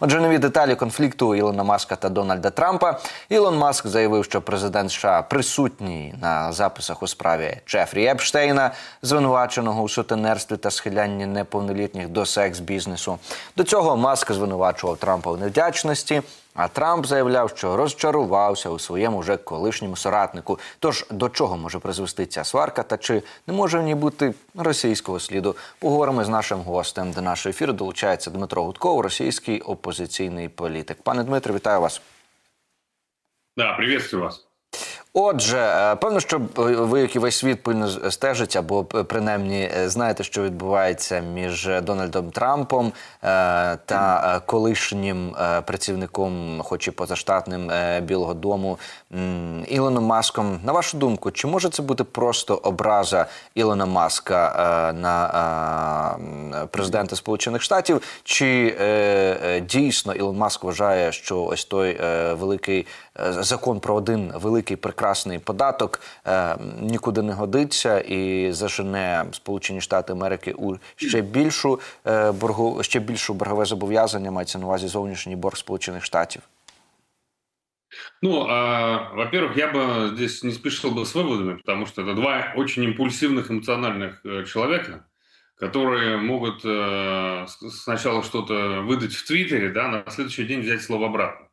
Отже, нові деталі конфлікту Ілона Маска та Дональда Трампа. Ілон Маск заявив, що президент США присутній на записах у справі Джефрі Епштейна, звинуваченого у сутенерстві та схилянні неповнолітніх до секс-бізнесу. До цього Маск звинувачував Трампа в невдячності. А Трамп заявляв, що розчарувався у своєму вже колишньому соратнику. Тож до чого може призвести ця сварка, та чи не може в ній бути російського сліду? Поговоримо з нашим гостем. До нашого ефіру долучається Дмитро Гудков, російський опозиційний політик. Пане Дмитре, вітаю вас. Да, приветствую вас. Отже, е, певно, що ви, як і весь світ, пильно стежить, або принаймні е, знаєте, що відбувається між Дональдом Трампом е, та е, колишнім е, працівником, хоч і позаштатним е, Білого Дому Ілоном Маском. На вашу думку, чи може це бути просто образа Ілона Маска е, на е, президента Сполучених Штатів? Чи е, е, дійсно Ілон Маск вважає, що ось той е, великий е, закон про один великий прекрасний податок е, нікуди не годиться і зажене Сполучені Штати Америки у ще більшу е, боргу, ще більшу боргове зобов'язання мається на увазі зовнішній борг Сполучених Штатів? Ну, а, во-первых, я бы здесь не спешил бы с выводами, потому что это два очень импульсивных, эмоциональных э, человека, которые могут э, с- сначала что-то выдать в Твиттере, да, на следующий день взять слово обратно.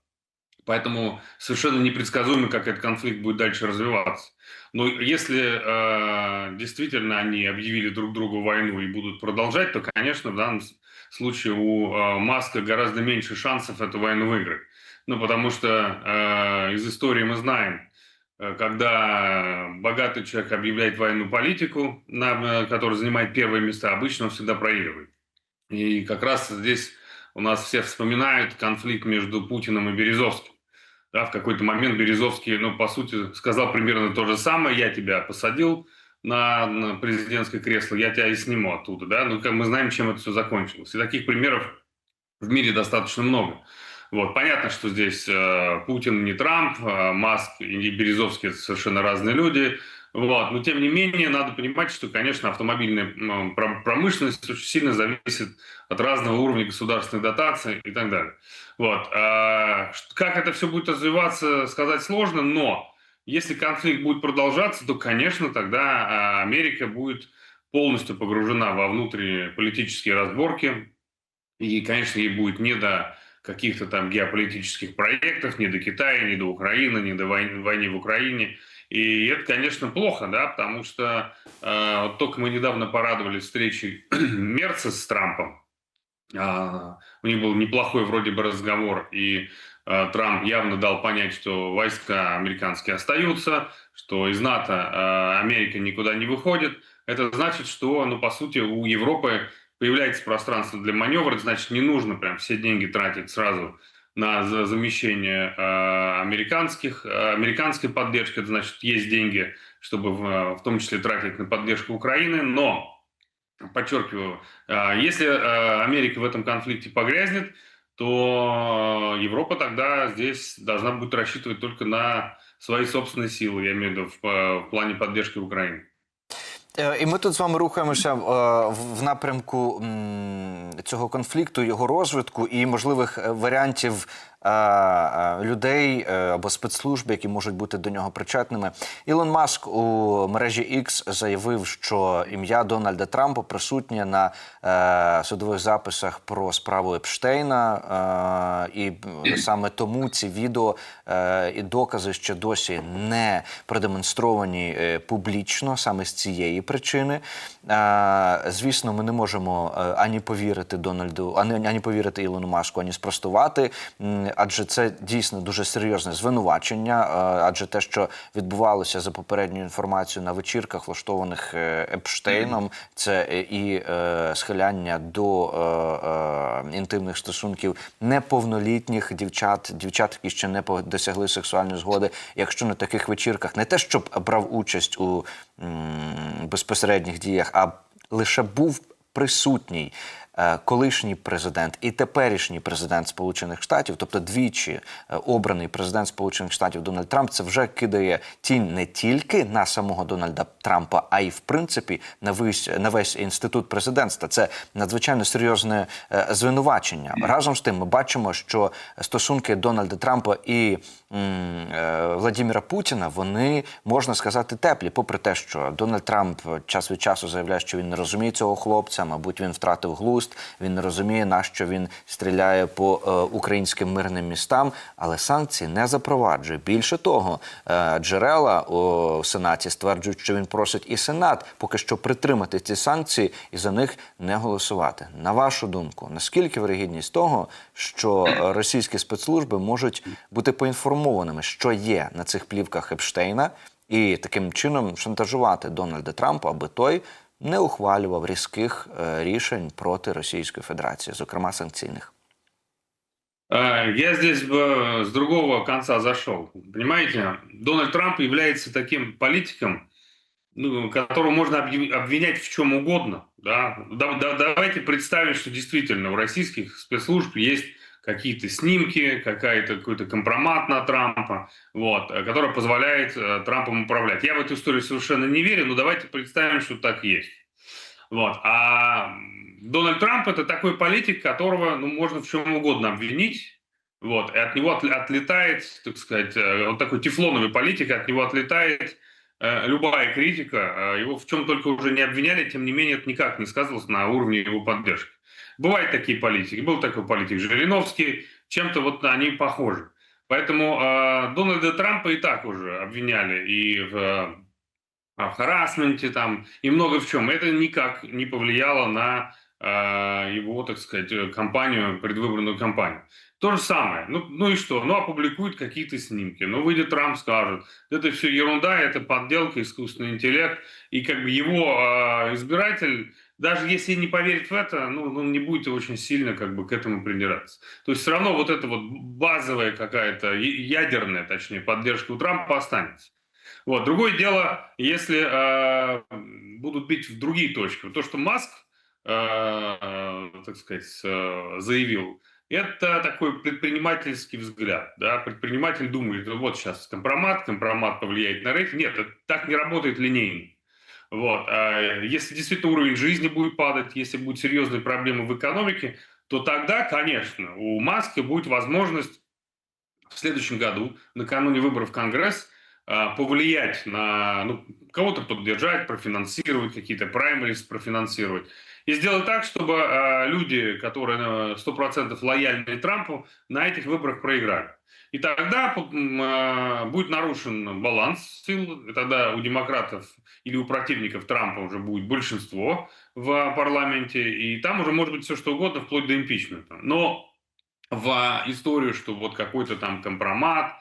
Поэтому совершенно непредсказуемо, как этот конфликт будет дальше развиваться. Но если э, действительно они объявили друг другу войну и будут продолжать, то, конечно, в данном случае у э, Маска гораздо меньше шансов эту войну выиграть. Ну, потому что э, из истории мы знаем, э, когда богатый человек объявляет войну политику, на, э, который занимает первые места, обычно он всегда проигрывает. И как раз здесь у нас все вспоминают конфликт между Путиным и Березовским. Да, в какой-то момент Березовский, ну, по сути, сказал примерно то же самое. Я тебя посадил на, на президентское кресло, я тебя и сниму оттуда. Да? Ну, как мы знаем, чем это все закончилось. И таких примеров в мире достаточно много. Вот, понятно, что здесь э, Путин не Трамп, э, Маск и Березовский это совершенно разные люди. Вот, но тем не менее надо понимать, что, конечно, автомобильная промышленность очень сильно зависит от разного уровня государственной дотации и так далее. Вот, а, как это все будет развиваться, сказать сложно, но если конфликт будет продолжаться, то, конечно, тогда а, Америка будет полностью погружена во внутренние политические разборки, и, конечно, ей будет не до каких-то там геополитических проектов, ни до Китая, ни до Украины, ни до войны, войны в Украине. И это, конечно, плохо, да, потому что э, вот только мы недавно порадовались встречей Мерца с Трампом. А, у них был неплохой вроде бы разговор, и э, Трамп явно дал понять, что войска американские остаются, что из НАТО э, Америка никуда не выходит. Это значит, что, ну, по сути, у Европы появляется пространство для маневра, значит, не нужно прям все деньги тратить сразу на за- замещение американских, американской поддержки, это значит, есть деньги, чтобы в, в том числе тратить на поддержку Украины, но, подчеркиваю, э, если э, Америка в этом конфликте погрязнет, то Европа тогда здесь должна будет рассчитывать только на свои собственные силы, я имею в виду в, э, в плане поддержки Украины. Е, І ми тут з вами рухаємося е, в- в напрямку м, цього конфлікту, його розвитку і можливих е, варіантів е, е, людей е, або спецслужб, які можуть бути до нього причетними. Ілон Маск у мережі X заявив, що ім'я Дональда Трампа присутнє на е, судових записах про справу Епштейна, е, і саме тому ці відео е, і докази ще досі не продемонстровані е, публічно, саме з цієї причини. Е, звісно, ми не можемо е, ані повірити Дональду, ані повірити Ілону Маску, ані спростувати, адже це дійсно дуже серйозне звинувачення. е, адже те, що відбувалося за попередньою інформацією на вечірках, влаштованих е, Епштейном, це і е, схиляння до інтимних стосунків неповнолітніх дівчат, дівчат, які ще не досягли сексуальної згоди. Якщо на таких вечірках не те, щоб брав участь у безпосередніх діях, а лише був присутній. Е, колишній президент і теперішній президент Сполучених Штатів, тобто двічі е, обраний президент Сполучених Штатів Дональд Трамп, це вже кидає тінь не тільки на самого Дональда Трампа, а й в принципі на весь, на весь інститут президентства. Це надзвичайно серйозне е, звинувачення. Разом з тим, ми бачимо, що стосунки Дональда Трампа і Владіміра Путіна вони можна сказати теплі, попри те, що Дональд Трамп час від часу заявляє, що він не розуміє цього хлопця, мабуть, він втратив глузд, він не розуміє, на що він стріляє по е, українським мирним містам, але санкції не запроваджує. Більше того, е, джерела у Сенаті стверджують, що він просить і Сенат поки що притримати ці санкції і за них не голосувати. На вашу думку, наскільки вирогідність того, що е, російські спецслужби можуть бути поінформованими, що є на цих плівках Епштейна, і таким чином шантажувати Дональда Трампа, аби той не ухвалював різких е, рішень проти Російської Федерації, зокрема санкційних. Э, Я здесь бы с другого конца зашел. Понимаете, Дональд Трамп является таким политиком, ну, которого можно объяв- обвинять в чем угодно. Да? Да- да- давайте представим, что действительно у российских спецслужб есть какие-то снимки, какая-то, какой-то компромат на Трампа, вот, э, который позволяет э, Трампом управлять. Я в эту историю совершенно не верю, но давайте представим, что так есть. Вот. А Дональд Трамп это такой политик, которого ну, можно в чем угодно обвинить. Вот. И от него отлетает, так сказать, э, он такой тефлоновый политик, от него отлетает э, любая критика. Э, Его в чем только уже не обвиняли, тем не менее это никак не сказывалось на уровне его поддержки. Бывают такие политики. Был такой политик Жириновский, чем-то вот они похожи. Поэтому э, Дональда Трампа и так уже обвиняли и в э, в харасменте там и много в чем. Это никак не повлияло на э, его, так сказать, кампанию, предвыборную кампанию. То же самое. Ну, ну и что? Ну, опубликуют какие-то снимки. Ну, выйдет Трамп, скажет, это все ерунда, это подделка, искусственный интеллект. И как бы его э, избиратель, даже если не поверит в это, ну, он не будет очень сильно как бы к этому придираться. То есть все равно вот эта вот базовая какая-то, ядерная, точнее, поддержка у Трампа останется. Вот. Другое дело, если э, будут бить в другие точки. То, что Маск, э, э, так сказать, э, заявил, это такой предпринимательский взгляд. Да? Предприниматель думает, вот сейчас компромат, компромат повлияет на рейтинг. Нет, это так не работает линейно. Вот. А если действительно уровень жизни будет падать, если будут серьезные проблемы в экономике, то тогда, конечно, у Маска будет возможность в следующем году, накануне выборов в Конгресс, повлиять на ну, кого-то поддержать, профинансировать, какие-то праймерис профинансировать. И сделать так, чтобы а, люди, которые на 100% лояльны Трампу, на этих выборах проиграли. И тогда а, будет нарушен баланс сил, и тогда у демократов или у противников Трампа уже будет большинство в парламенте, и там уже может быть все что угодно, вплоть до импичмента. Но в историю, что вот какой-то там компромат э,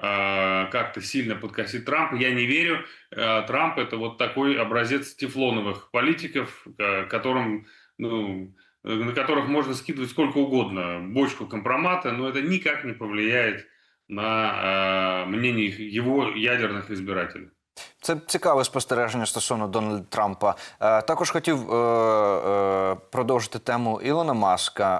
как-то сильно подкосит Трампа, я не верю. Э, Трамп это вот такой образец тефлоновых политиков, э, которым, ну, э, на которых можно скидывать сколько угодно бочку компромата, но это никак не повлияет на э, мнение их- его ядерных избирателей. Це цікаве спостереження стосовно Дональда Трампа. Е, також хотів е, е, продовжити тему Ілона Маска.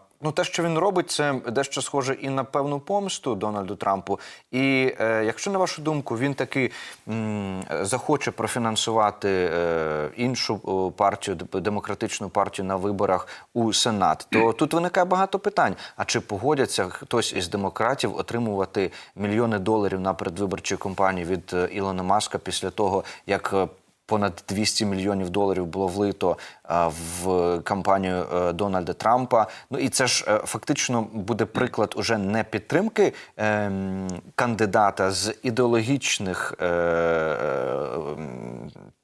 Е, Ну, те, що він робить, це дещо схоже і на певну помсту Дональду Трампу. І е, якщо на вашу думку він таки м, захоче профінансувати е, іншу партію, демократичну партію на виборах у Сенат, то тут виникає багато питань. А чи погодяться хтось із демократів отримувати мільйони доларів на передвиборчі кампанії від е, Ілона Маска після того, як е, понад 200 мільйонів доларів було влито е, в кампанію е, Дональда Трампа. Ну і це ж е, фактично буде приклад уже не підтримки ем, кандидата з ідеологічних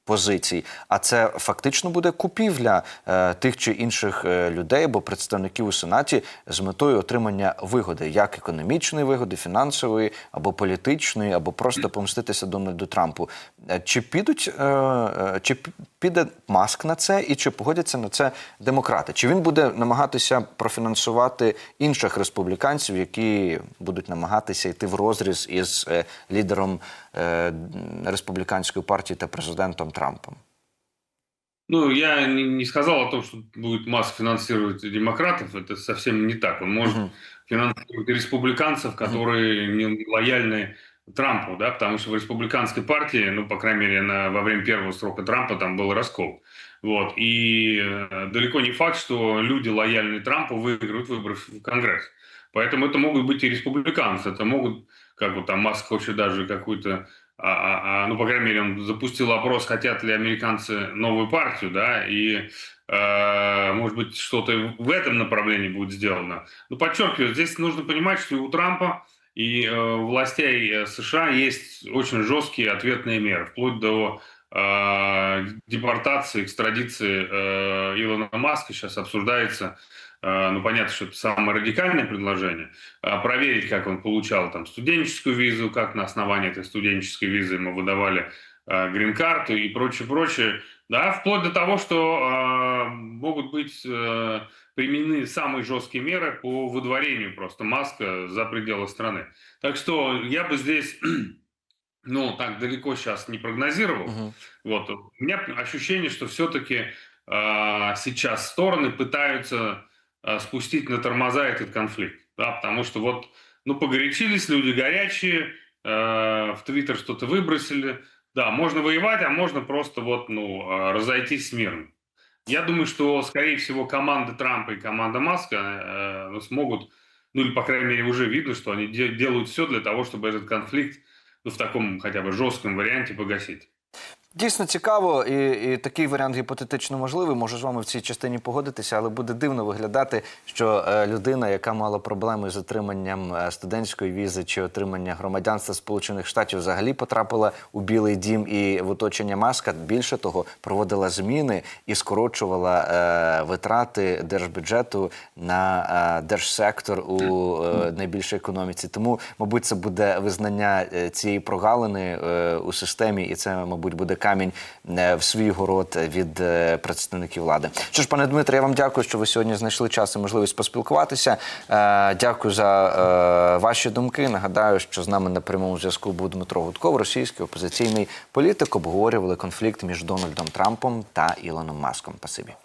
позицій, а це фактично буде купівля е, тих чи інших е, людей або представників у сенаті з метою отримання вигоди, як економічної вигоди, фінансової або політичної, або просто помститися Дональду Трампу. Е, Чи підуть е, е, чи піде маск на це, і чи погодяться на це демократи? Чи він буде намагатися профінансувати інших республіканців, які будуть намагатися йти в розріз із лідером е, республіканської партії та президентом Трампом? Ну, я не, не сказал о том, что будет Маск финансировать демократов. Это совсем не так. Он может Мгм. финансировать республиканцев, которые не лояльны Трампу, да, потому что в республиканской партии, ну, по крайней мере, на, во время первого срока Трампа там был раскол. Вот. И э, далеко не факт, что люди, лояльные Трампу, выиграют выборы в Конгресс. Поэтому это могут быть и республиканцы, это могут, как вот там Маск хочет даже какую-то а, а, а, ну, по крайней мере, он запустил опрос, хотят ли американцы новую партию, да, и, э, может быть, что-то в этом направлении будет сделано. Но подчеркиваю, здесь нужно понимать, что у Трампа, и э, властей э, США есть очень жесткие ответные меры, вплоть до э, депортации, экстрадиции э, Илона Маска сейчас обсуждается ну, понятно, что это самое радикальное предложение, а проверить, как он получал там студенческую визу, как на основании этой студенческой визы ему выдавали э, грин-карту и прочее, прочее, да, вплоть до того, что э, могут быть э, применены самые жесткие меры по выдворению просто Маска за пределы страны. Так что я бы здесь, ну, так далеко сейчас не прогнозировал. Мгм. Вот. У меня ощущение, что все-таки сейчас стороны пытаются э, спустить на тормоза этот конфликт. Да, потому что вот, ну, погорячились люди горячие, э, в Твиттер что-то выбросили. Да, можно воевать, а можно просто вот, ну, э, разойтись с миром. Я думаю, что, скорее всего, команда Трампа и команда Маска э, смогут, ну, или, по крайней мере, уже видно, что они де- делают все для того, чтобы этот конфликт ну, в таком хотя бы жестком варианте погасить. Дійсно цікаво, і, і такий варіант гіпотетично можливий. Можу з вами в цій частині погодитися, але буде дивно виглядати, що е, людина, яка мала проблеми з отриманням е, студентської візи чи отримання громадянства Сполучених Штатів, взагалі потрапила у Білий Дім і в оточення маска. Більше того, проводила зміни і скорочувала е, витрати держбюджету на е, держсектор у е, найбільшій економіці. Тому, мабуть, це буде визнання е, цієї прогалини е, у системі, і це, мабуть, буде камінь е, в свій город від е, представників влади. Що ж, пане Дмитре, я вам дякую, що ви сьогодні знайшли час і можливість поспілкуватися. Е, Дякую за ваші думки. Нагадаю, що з нами на прямому зв'язку був Дмитро Гудков, російський опозиційний політик. Обговорювали конфлікт між Дональдом Трампом та Ілоном Маском. Спасибі.